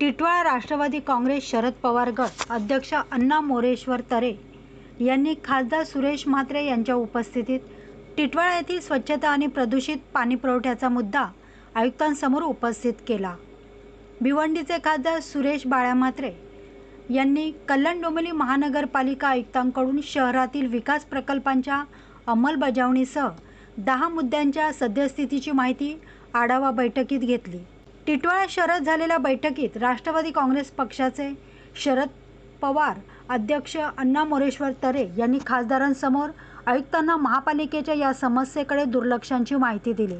टिटवाळा राष्ट्रवादी काँग्रेस शरद पवार गट अध्यक्ष अण्णा मोरेश्वर तरे यांनी खासदार सुरेश म्हात्रे यांच्या उपस्थितीत टिटवाळा येथील स्वच्छता आणि प्रदूषित पाणीपुरवठ्याचा मुद्दा आयुक्तांसमोर उपस्थित केला. भिवंडीचे खासदार सुरेश बाळा म्हात्रे यांनी कल्याण डोंबिवली महानगरपालिका आयुक्तांकडून शहरातील विकास प्रकल्पांच्या अंमलबजावणीसह दहा मुद्द्यांच्या सद्यस्थितीची माहिती आढावा बैठकीत घेतली. टिटवाळा शहरात झालेल्या बैठकीत राष्ट्रवादी काँग्रेस पक्षाचे शरद पवार अध्यक्ष अण्णा मोरेश्वर तरे यांनी खासदारांसमोर आयुक्तांना महापालिकेच्या या समस्येकडे दुर्लक्षांची माहिती दिली.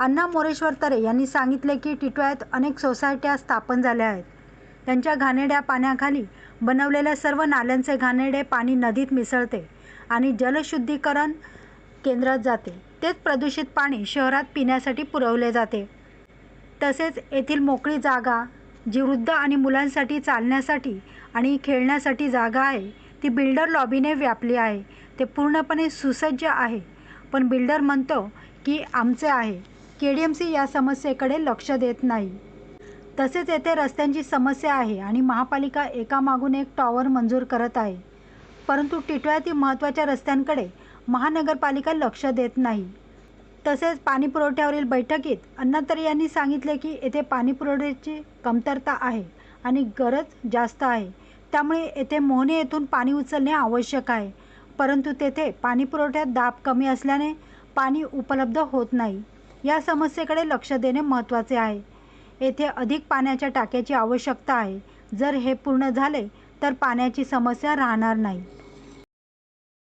अण्णा मोरेश्वर तरे यांनी सांगितले की टिटवाळ्यात अनेक सोसायट्या स्थापन झाल्या आहेत. त्यांच्या घाणेड्या पाण्याखाली बनवलेल्या सर्व नाल्यांचे घाणेरडे पाणी नदीत मिसळते आणि जलशुद्धीकरण केंद्रात जाते. तेच प्रदूषित पाणी शहरात पिण्यासाठी पुरवले जाते. तसेच येथील मोकळी जागा जी वृद्ध आणि मुलांसाठी चालण्यासाठी आणि खेळण्यासाठी जागा आहे. ती बिल्डर लॉबीने व्यापली आहे. ते पूर्णपणे सुसज्ज आहे. पण बिल्डर म्हणतो की आमचे आहे. के डी एम सी या समस्येकडे लक्ष देत नाही. तसेच येथे रस्त्यांची समस्या आहे आणि महापालिका एकामागून एक टॉवर मंजूर करत आहे. परंतु टिटव्यातील महत्त्वाच्या रस्त्यांकडे महानगरपालिका लक्ष देत नाही. तसेच पाणीपुरवठ्यावरील बैठकीत अण्णातरे यांनी सांगितले की येथे पाणीपुरवठ्याची कमतरता आहे आणि गरज जास्त आहे. त्यामुळे येथे मोहने येथून पाणी उचलणे आवश्यक आहे. परंतु तेथे पाणीपुरवठ्यात दाब कमी असल्याने पाणी उपलब्ध होत नाही. या समस्येकडे लक्ष देणे महत्त्वाचे आहे. येथे अधिक पाण्याच्या टाक्याची आवश्यकता आहे. जर हे पूर्ण झाले तर पाण्याची समस्या राहणार नाही.